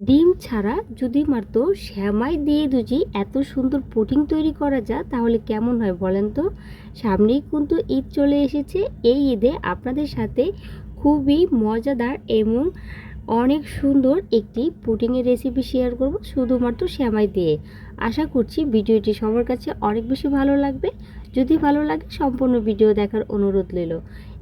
ডিম ছাড়া যদি মাত্র শ্যামাই দিয়ে দুজি এত সুন্দর পুডিং তৈরি করা যায়, তাহলে কেমন হয় বলেন তো? সামনেই কিন্তু ঈদ চলে এসেছে। এই ঈদে আপনাদের সাথে খুবই মজাদার এবং অনেক সুন্দর একটি পুডিংয়ের রেসিপি শেয়ার করব, শুধুমাত্র শ্যামাই দিয়ে। আশা করছি ভিডিওটি সবার কাছে অনেক বেশি ভালো লাগবে। যদি ভালো লাগে সম্পূর্ণ ভিডিও দেখার অনুরোধ রইল।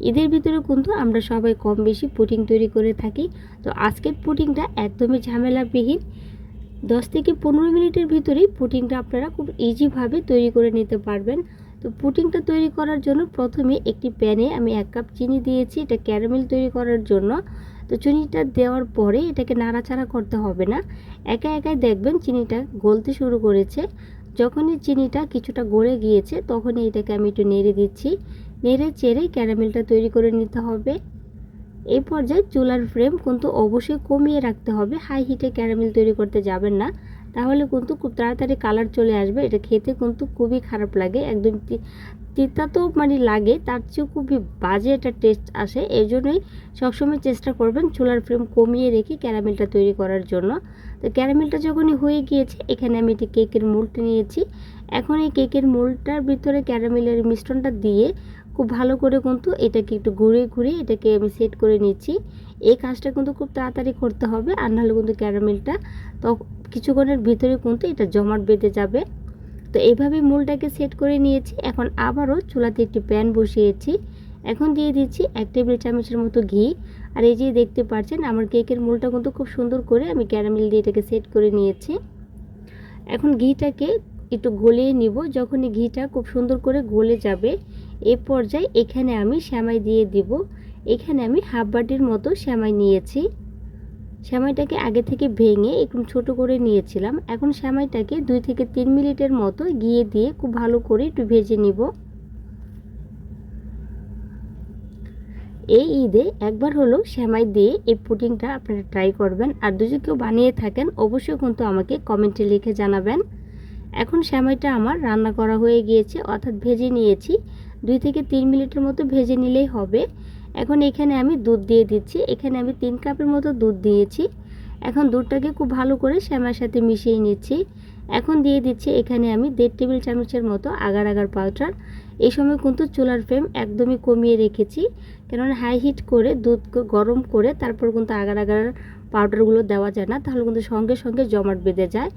ঈদের ভিতরে কিন্তু আমরা সবাই কম বেশি পুটিং তৈরি করে থাকি। তো আজকের পুটিংটা একদমই ঝামেলাবিহীন। দশ থেকে পনেরো মিনিটের ভিতরেই পুটিংটা আপনারা খুব ইজিভাবে তৈরি করে নিতে পারবেন। তো পুটিংটা তৈরি করার জন্য প্রথমে একটি প্যানে আমি এক কাপ চিনি দিয়েছি, এটা ক্যারামেল তৈরি করার জন্য। তো চিনিটা দেওয়ার পরে এটাকে নাড়াচাড়া করতে হবে না। একা একাই দেখবেন চিনিটা গলতে শুরু করেছে। যখনই চিনিটা কিছুটা গড়ে গিয়েছে, তখনই এটাকে আমি একটু নেড়ে দিচ্ছি। নেড়ে চেড়ে ক্যারামেলটা তৈরি করে নিতে হবে। এই পর্যায়ে চুলার ফ্লেম কিন্তু অবশ্যই কমিয়ে রাখতে হবে। হাই হিটে ক্যারামেল তৈরি করতে যাবেন না। তাহলে কিন্তু খুব তাড়াতাড়ি কালার চলে আসবে। এটা খেতে কিন্তু খুবই খারাপ লাগে। একদম তিতা তো মানে লাগে, তার চেয়েও খুবই বাজে একটা টেস্ট আসে। এই জন্যই সবসময় চেষ্টা করবেন চুলার ফ্লেম কমিয়ে রেখে ক্যারামেলটা তৈরি করার জন্য। তো ক্যারামেলটা যখনই হয়ে গিয়েছে, এখানে আমি একটি কেকের মোল্ড নিয়েছি। এখন এই কেকের মোল্ডটার ভিতরে ক্যারামেলের মিশ্রণটা দিয়ে খুব ভালো করে কিন্তু এটাকে একটু ঘুরে ঘুরে এটাকে আমি সেট করে নিচ্ছি। এই কাজটা কিন্তু খুব তাড়াতাড়ি করতে হবে, আর নাহলে কিন্তু ক্যারামেলটা তো কিছুক্ষণের ভিতরে কিন্তু এটা জমাট বেঁধে যাবে। তো এইভাবে মূলটাকে সেট করে নিয়েছি। এখন আবারও চুলাতে একটি প্যান বসিয়েছি। এখন দিয়ে দিচ্ছি এক টেবিল চামচের মতো ঘি। আর এই যে দেখতে পাচ্ছেন, আমার কেকের মূলটা কিন্তু খুব সুন্দর করে আমি ক্যারামেল দিয়ে এটাকে সেট করে নিয়েছি। এখন ঘিটাকে একটু গলিয়ে নিব। যখনই ঘিটা খুব সুন্দর করে গলে যাবে, এ পর্যায়ে এখানে আমি শ্যামাই দিয়ে দিব। এখানে আমি হাফ বাটির মতো শ্যামাই নিয়েছি। শ্যামাইটাকে আগে থেকে ভেঙে একটু ছোট করে নিয়েছিলাম। এখন শ্যামাইটাকে দুই থেকে তিন মিনিটের মতো গিয়ে দিয়ে খুব ভালো করে একটু ভেজে নিব। এই ঈদে একবার হলো শ্যামাই দিয়ে এই পুডিংটা আপনারা ট্রাই করবেন। আর যদি কেউ বানিয়ে থাকেন, অবশ্যই কিন্তু আমাকে কমেন্টে লিখে জানাবেন। এখন শ্যামাইটা আমার রান্না করা হয়ে গিয়েছে, অর্থাৎ ভেজে নিয়েছি। দুই থেকে তিন মিনিটের মতো ভেজে নিলেই হবে। এখন এখানে আমি দুধ দিয়ে দিচ্ছি। এখানে আমি তিন কাপের মতো দুধ দিয়েছি। এখন দুধটাকে খুব ভালো করে শ্যামার সাথে মিশিয়ে নিচ্ছি। এখন দিয়ে দিচ্ছি এখানে আমি দেড় টেবিল চামচের মতো আগার আগার পাউডার। এই সময় কিন্তু চুলার ফ্লেম একদমই কমিয়ে রেখেছি। কেননা হাই হিট করে, দুধ গরম করে, তারপর কিন্তু আগার আগার পাউডারগুলো দেওয়া যায় না, তাহলে কিন্তু সঙ্গে সঙ্গে জমাট বেঁধে যায়।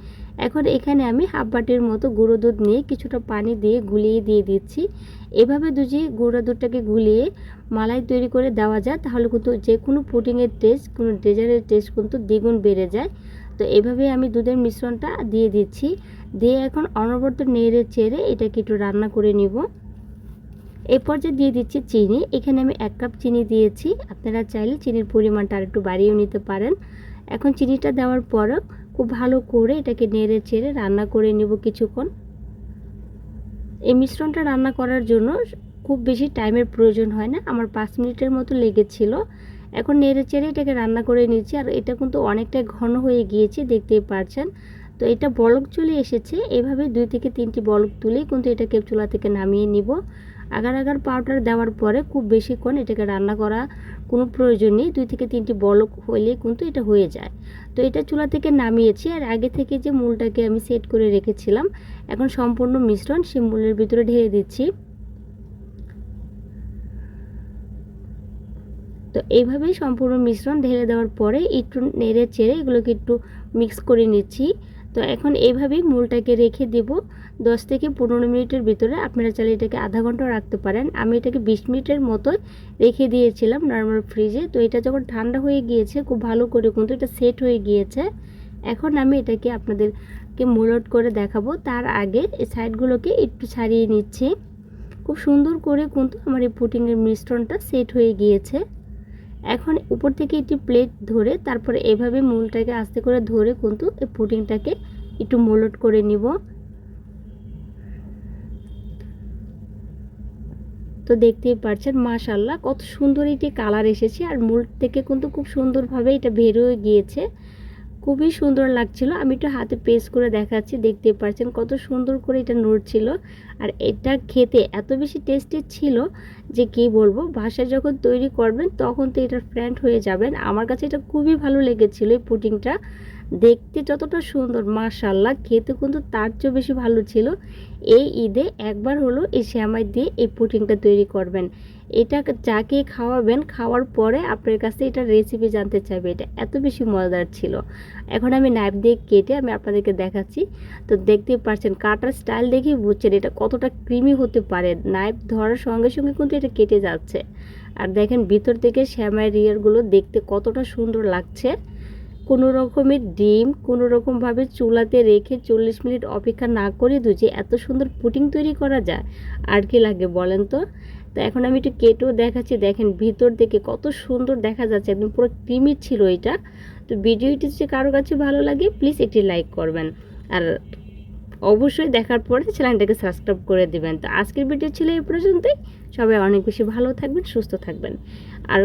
এখন এখানে আমি হাফ বাটির মতো গুঁড়ো দুধ নিয়ে কিছুটা পানি দিয়ে গুলিয়ে দিয়ে দিচ্ছি। এভাবে দুজি গুঁড়ো দুধটাকে গুলিয়ে মালাই তৈরি করে দেওয়া যায়, তাহলে কিন্তু যে কোনো পুডিংয়ের টেস্ট কোনো ডেজার্টের টেস্ট কিন্তু দ্বিগুণ বেড়ে যায়। তো এভাবে আমি দুধের মিশ্রণটা দিয়ে দিচ্ছি। দিয়ে এখন অনবরত নেড়ে চেড়ে এটাকে একটু রান্না করে নিব। এই পর্যায়ে দিয়ে দিচ্ছি চিনি, এখানে আমি এক কাপ চিনি দিয়েছি। আপনারা চাইলে চিনির পরিমাণটা আর একটু বাড়িয়েও নিতে পারেন। এখন চিনিটা দেওয়ার পরও খুব ভালো করে এটাকে নেড়ে চেড়ে রান্না করে নেব কিছুক্ষণ। এই মিশ্রণটা রান্না করার জন্য খুব বেশি টাইমের প্রয়োজন হয় না, আমার পাঁচ মিনিটের মতো লেগেছিল। এখন নেড়ে চেড়ে এটাকে রান্না করে নিচ্ছি আর এটা কিন্তু অনেকটাই ঘন হয়ে গিয়েছে, দেখতেই পারছেন তো এটা বলক চলে এসেছে, এভাবে দুই থেকে তিনটি বলক তুলেই কিন্তু এটাকে চুলা থেকে নামিয়ে নিব। আগার আগার পাউডার দেওয়ার পরে খুব বেশিক্ষণ এটাকে রান্না করা কোনো প্রয়োজন নেই। দুই থেকে তিনটি বলক হলে কিন্তু এটা হয়ে যায়। তো এটা চুলা থেকে নামিয়েছি আর আগে থেকে যে মূলটাকে আমি সেট করে রেখেছিলাম, এখন সম্পূর্ণ মিশ্রণ সে মূলের ভিতরে ঢেলে দিচ্ছি। তো এইভাবেই সম্পূর্ণ মিশ্রণ ঢেলে দেওয়ার পরে একটু নেড়ে চেড়ে এগুলোকে একটু মিক্স করে নিচ্ছি। তো এখন এইভাবেই মূলটাকে রেখে দেব। দশ থেকে পনেরো মিনিটের ভিতরে আপনারা চাইলে এটাকে আধা ঘণ্টা রাখতে পারেন। আমি এটাকে বিশ মিনিটের মতো রেখে দিয়েছিলাম নর্মাল ফ্রিজে তো এটা যখন ঠান্ডা হয়ে গিয়েছে, খুব ভালো করে কিন্তু এটা সেট হয়ে গিয়েছে। এখন আমি এটাকে আপনাদেরকে মোলট করে দেখাবো। তার আগে এই সাইডগুলোকে একটু ছাড়িয়ে নিচ্ছি। খুব সুন্দর করে কিন্তু আমার এই পুটিংয়ের মিশ্রণটা সেট হয়ে গিয়েছে। এখন উপর থেকে একটি প্লেট ধরে তারপরে এভাবে মূলটাকে আস্তে করে ধরে কিন্তু এই পুডিংটাকে একটু মোলট করে নিব। তো দেখতেই পাচ্ছেন মাশাল্লাহ কত সুন্দর একটি কালার এসেছে। আর মূল থেকে কিন্তু খুব সুন্দরভাবে এটা বেরোয় গিয়েছে। খুবই সুন্দর লাগছিল। আমি একটু হাতে পেস করে দেখাচ্ছি, দেখতে পাচ্ছেন কত সুন্দর করে এটা নড়ছিল। আর এটা খেতে এত বেশি টেস্টি ছিল যে কি বলব, বাসায় যখন তৈরি করবেন তখন তো এটার ফ্রেন্ড হয়ে যাবেন। আমার কাছে এটা খুবই ভালো লেগেছিলো এই পুডিংটা। দেখতে যতটা সুন্দর মাশাল্লাহ খেতে কিন্তু তার চেয়েও বেশি ভালো ছিল। এই ঈদে একবার হলো এই শ্যামাই দিয়ে এই পুটিংটা তৈরি করবেন। এটা যাকে খাওয়াবেন, খাওয়ার পরে আপনার কাছে এটা রেসিপি জানতে চাইবে। এটা এত বেশি মজাদার ছিল। এখন আমি নাইফ দিয়ে কেটে আমি আপনাদেরকে দেখাচ্ছি। তো দেখতেই পাচ্ছেন, কাটার স্টাইল দেখেই বুঝছেন এটা কতটা ক্রিমি হতে পারে। নাইফ ধরার সঙ্গে সঙ্গে কিন্তু এটা কেটে যাচ্ছে। আর দেখেন, ভিতর থেকে শ্যামাই রিয়ারগুলো দেখতে কতটা সুন্দর লাগছে। কোনো রকমের ডিম, কোনো রকমভাবে চুলাতে রেখে চল্লিশ মিনিট অপেক্ষা না করে দুজে এত সুন্দর পুটিং তৈরি করা যায়, আর কি লাগে বলেন তো? তো এখন আমি একটু কেটেও দেখাচ্ছি, দেখেন ভিতর থেকে কত সুন্দর দেখা যাচ্ছে, একদম পুরো ক্রিমি ছিল এটা। তো ভিডিওটি যদি কারও কাছে ভালো লাগে প্লিজ একটি লাইক করবেন। আর অবশ্যই দেখার পরে চ্যানেলটাকে সাবস্ক্রাইব করে দিবেন। তো আজকের ভিডিও ছিল এই পর্যন্তই। সবাই অনেক বেশি ভালো থাকবেন, সুস্থ থাকবেন। আর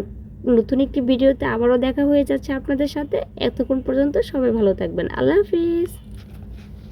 নতুন একটি ভিডিওতে আবারও দেখা হয়ে যাচ্ছে আপনাদের সাথে। এতক্ষণ পর্যন্ত সবাই ভালো থাকবেন। আল্লাহ হাফিজ।